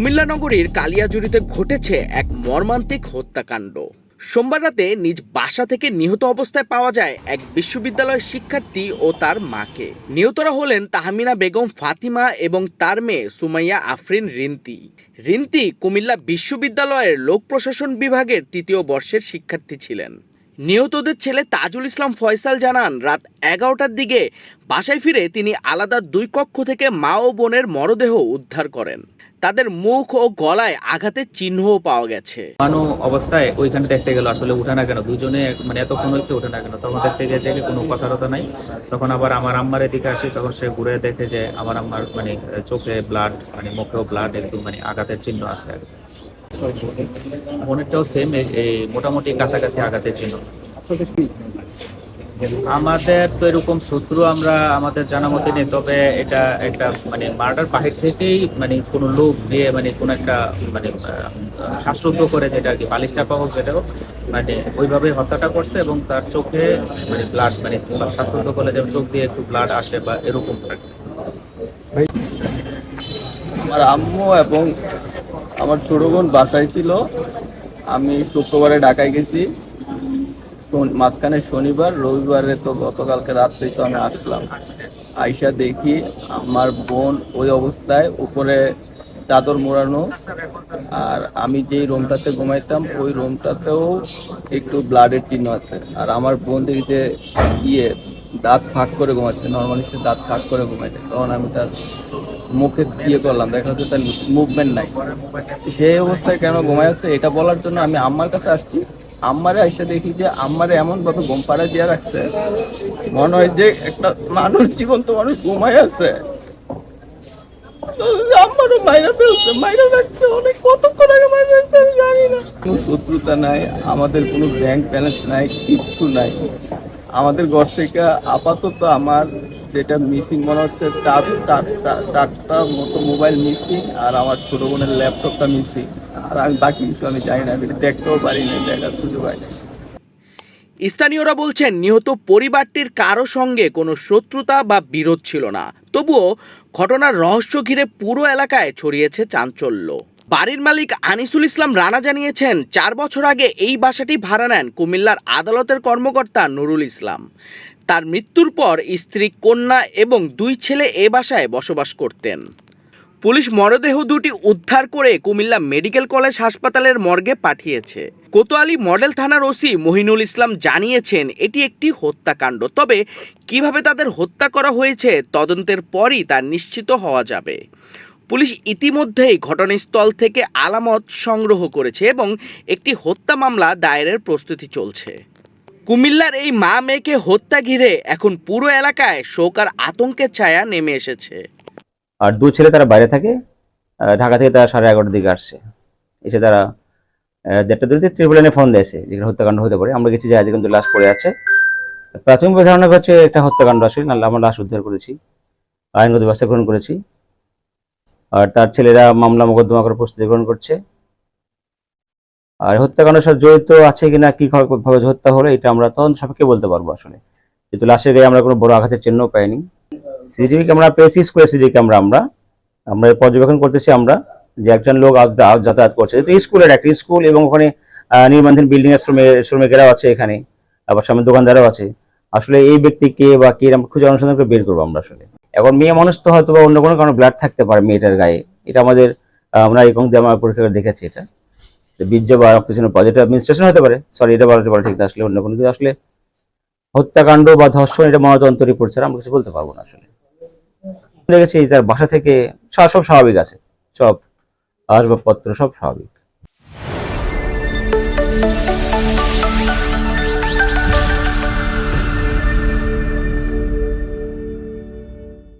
কুমিল্লা নগরীর কালিয়াজুড়িতে ঘটেছে এক মর্মান্তিক হত্যাকাণ্ড। সোমবার রাতে নিজ বাসা থেকে নিহত অবস্থায় পাওয়া যায় এক বিশ্ববিদ্যালয়ের শিক্ষার্থী ও তার মাকে। নিহতরা হলেন তাহমিনা বেগম ফাতিমা এবং তার মেয়ে সুমাইয়া আফরিন রিন্তি। রিন্তি কুমিল্লা বিশ্ববিদ্যালয়ের লোক প্রশাসন বিভাগের তৃতীয় বর্ষের শিক্ষার্থী ছিলেন। নিহতদের ছেলে তাজুল ইসলাম ফয়সাল জানান, রাত এগারোটার দিকে বাসায় ফিরে তিনি আলাদা দুই কক্ষ থেকে মা ও বোনের মরদেহ উদ্ধার করেন। তাদের মুখ ও গলায় আঘাতের চিহ্নও পাওয়া গেছে। মানু অবস্থায় ওইখানে দেখতে গেল, আসলে উঠে না কেন? দুজনে মানে এতক্ষণ হয়েছে উঠে না কেন? তখন দেখতে গেছে যে কোনো কথারতা নাই। তখন আবার আমার আম্মার এদিকে আসে, তখন সে ঘুরে দেখে যে আমার আম্মার মানে চোখে ব্লাড মানে মুখেও ব্লাড একদম মানে আঘাতের চিহ্ন আছে বোনেরটাও সেম মোটামুটি কাছাকাছি আঘাতের চিহ্ন আমাদের তো এরকম সূত্র আমরা, আমাদের জানা মতে নেই, তবে এটা একটা মানে মার্ডার বাহির থেকেই মানে কোনো লোক দিয়ে মানে কোনো একটা মানে শ্বাসরুদ্ধ করে যেটা আর কি, বালিশ চাপা হোক সেটা হোক মানে ওইভাবে হত্যাটা করছে এবং তার চোখে মানে ব্লাড মানে শ্বাসরুদ্ধ করলে যেমন চোখ দিয়ে একটু ব্লাড আসে বা এরকম আমার আম্মু এবং আমার ছোট বোন বাসায় ছিল। আমি শুক্রবারে ঢাকায় গেছি। মাঝখানে শনিবার, রবিবারে তো গতকালকে রাত্রেই তো আমি আসলাম। আইসা দেখি আমার বোন ওই অবস্থায় উপরে চাদর মোড়ানো। আর আমি যেই রুমটাতে ঘুমাইতাম, ওই রুমটাতেও একটু ব্লাডের চিহ্ন আছে। আর আমার বোন দেখি যে ইয়ে দাঁত ফাঁক করে ঘুমাচ্ছে। নর্মালি সে দাঁত ফাঁক করে ঘুমাইছে তখন আমি তার মুখে ইয়ে করলাম, দেখা যাচ্ছে তার মুভমেন্ট নাই। সেই অবস্থায় কেন ঘুমায় আছে এটা বলার জন্য আমি আম্মার কাছে আসছি। আম্মারে এসে দেখি যে আম্মারে এমন ভাবে ঘুম পাড়া দিয়ে রাখছে, মনে হয় যে একটা মানুষ, জীবন্ত মানুষ ঘুমায় আছে। আমারও মাইরা ফেলছে, মাইরা অনেক, কতক্ষণ কোনো শত্রুতা নাই, আমাদের কোনো ব্যাংক ব্যালেন্স নাই, কিচ্ছু নাই। আমাদের ঘর থেকে আপাতত আমার যেটা মিসিং মনে হচ্ছে চার চার চার- চারটা মতো মোবাইল মিসিং আর আমার ছোট বোনের ল্যাপটপটা মিসিং আর আমি বাকি কিছু আমি জানি না দেখতেও পারি না দেখার সুযোগ হয় স্থানীয়রা বলছেন, নিহত পরিবারটির কারও সঙ্গে কোনো শত্রুতা বা বিরোধ ছিল না। তবুও ঘটনার রহস্য ঘিরে পুরো এলাকায় ছড়িয়েছে চাঞ্চল্য। বাড়ির মালিক আনিসুল ইসলাম রানা জানিয়েছেন, চার বছর আগে এই বাসাটি ভাড়া নেন কুমিল্লার আদালতের কর্মকর্তা নুরুল ইসলাম। তার মৃত্যুর পর স্ত্রী, কন্যা এবং দুই ছেলে এ বাসায় বসবাস করতেন। পুলিশ মরদেহ দুটি উদ্ধার করে কুমিল্লা মেডিকেল কলেজ হাসপাতালের মর্গে পাঠিয়েছে। কোতোয়ালি মডেল থানার ওসি মহিনুল ইসলাম জানিয়েছেন, এটি একটি হত্যাকাণ্ড। তবে কীভাবে তাদের হত্যা করা হয়েছে, তদন্তের পরই তা নিশ্চিত হওয়া যাবে। পুলিশ ইতিমধ্যেই ঘটনাস্থল থেকে আলামত সংগ্রহ করেছে এবং একটি হত্যা মামলা দায়েরের প্রস্তুতি চলছে। কুমিল্লার এই মা মেয়েকে হত্যা ঘিরে এখন পুরো এলাকায় শোক আর আতঙ্কের ছায়া নেমে এসেছে। আর দু ছেলে তারা বাইরে থাকে ঢাকা থেকে তারা সাড়ে এগারোটার দিকে আসছে। এসে তারা দেড়টা দুটো ট্রিপল ফোন দিয়েছে যেখানে হত্যাকাণ্ড হতে পারে। আমরা গেছি যাই কিন্তু লাশ পড়ে আছে। প্রাথমিক ধারণা হচ্ছে একটা হত্যাকাণ্ড আসলে আমরা লাশ উদ্ধার করেছি। আইনগত ব্যবস্থা গ্রহণ করেছি। আর তার ছেলেরা মামলা মোকদ্দমা করার প্রস্তুতি গ্রহণ করছে। আর হত্যাকাণ্ডের সাথে জড়িত আছে কিনা, কি ভাবে হত্যা হলো, এটা আমরা তখন সাপেক্ষে বলতে পারব আসলে। যেহেতু লাশের গায়ে আমরা কোনো বড় আঘাতের চিহ্ন পাইনি। সিসিটিভি ক্যামেরা পেয়েছি স্কুলের সিসিটিভি ক্যামেরা আমরা। আমরা পর্যবেক্ষণ করতেছি আমরা যে একজন লোক যাতায়াত করছে। যেহেতু স্কুলের একটা স্কুল এবং ওখানে নির্মাণধীন বিল্ডিং এর শ্রমিক শ্রমিকেরাও আছে এখানে। আবার সামনে দোকানদারও আছে। আসলে এই ব্যক্তি কে বা কে, আমরা খুঁজে অনুসন্ধান করে বের করব আমরা আসলে। এখন মেয়ে মানুষ তো হয়তো বা অন্য কোনো কারণে ব্লাড থাকতে পারে মেয়েটার গায়ে। এটা আমাদের আমরা এরকম দিয়ে আমরা পরীক্ষা দেখেছি এটা। বীর্য বা রক্তচিহ্ন পাওয়া যেটা মিনস্ট্রেশন হতে পারে। সরি এটা বলতে পারে ঠিক না, আসলে অন্য কোনো কিছু। আসলে হত্যাকাণ্ড বা ধর্ষণ, এটা ময়নাতদন্ত রিপোর্ট ছাড়া আমরা কিছু বলতে পারব না আসলে। দেখেছি তার বাসা থেকে সব স্বাভাবিক আছে। সব আসবাবপত্র সব স্বাভাবিক।